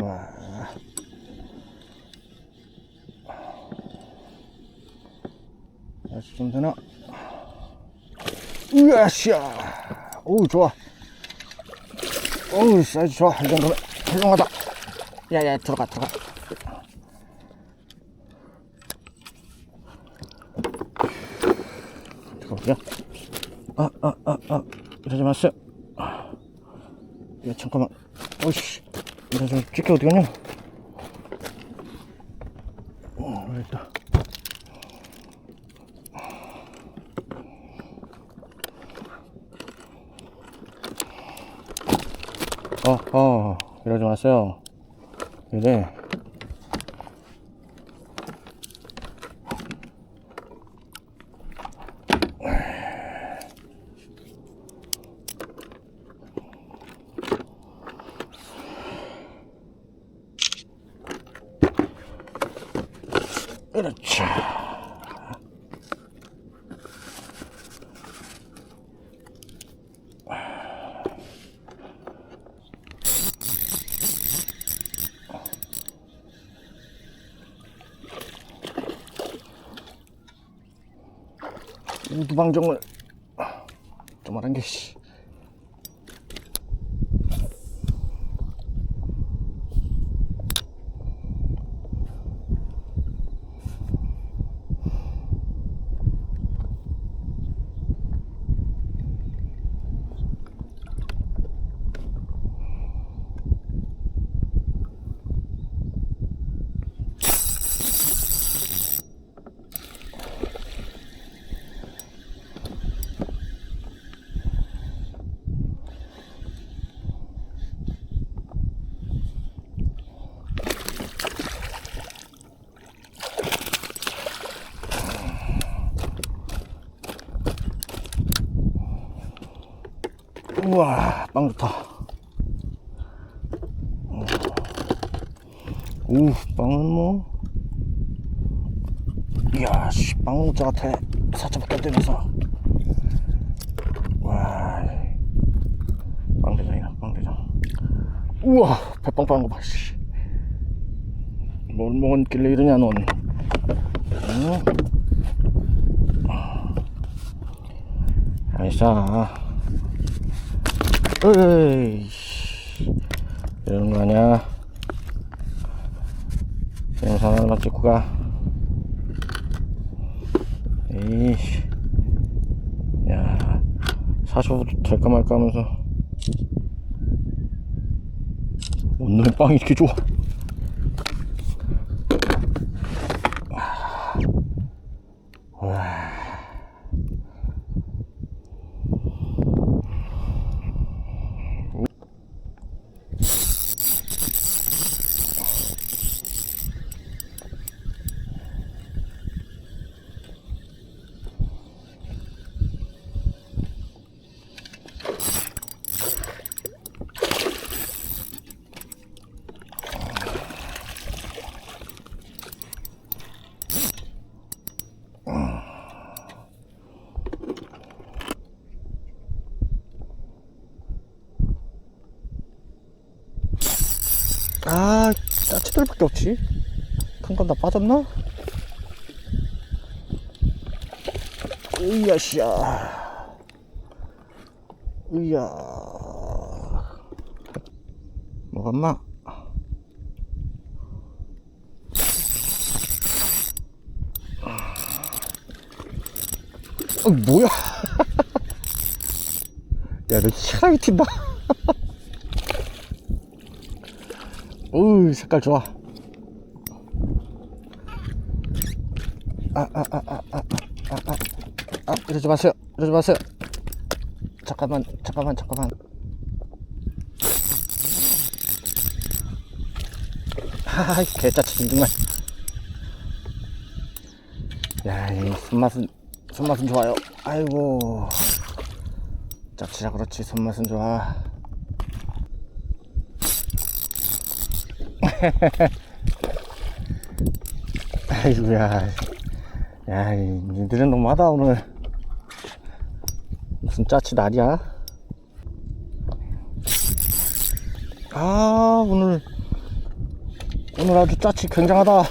와. 다시 좀 되나? 으아샤! 오, 좋아. 어우, 사이즈 좋아. 이 정도면 훌륭하다. 야, 야, 들어가, 들어가. 잠깐만요. 아, 아, 아, 아. 이러지 마세요. 야, 잠깐만. 어이씨. 이거 좀 찍혀 어디 갔냐? 어. 어, 어, 이러지 마세요. 이래. 그렇죠. 우두방정을 조만한 게 씨. 우와, 빵 좋다. 어. 우, 빵은 뭐. 이야, 씨, 빵 문자 같아. 살짝밖에 안 되면서. 와, 빵대장이다, 빵대장. 우와, 배빵빵한 거 봐, 씨. 뭘 먹었길래 이러냐, 넌. 응? 아이샤. 어이, 이러는 거 아니야? 영상 하나만 찍고 가. 에이씨. 야, 45도 될까 말까 하면서. 오늘 빵이 이렇게 좋아. 아, 짜치들밖에 없지. 큰건 다 빠졌나? 으야씨야. 으야. 마 어, 뭐야? 야, 너 희한하게 튄다. 어우 색깔 좋아. 아 아 아 아 아 아 아 아. 이러지 마세요. 이러지 마세요. 잠깐만 잠깐만 잠깐만. 하이 개짜치 정말. 야이 손맛은 손맛은 좋아요. 아이고. 짜치라 그렇지 손맛은 좋아 아이고야. 야, 이 니들은 너무하다, 오늘. 무슨 짜치 날이야? 아, 오늘 오늘 아주 짜치 굉장하다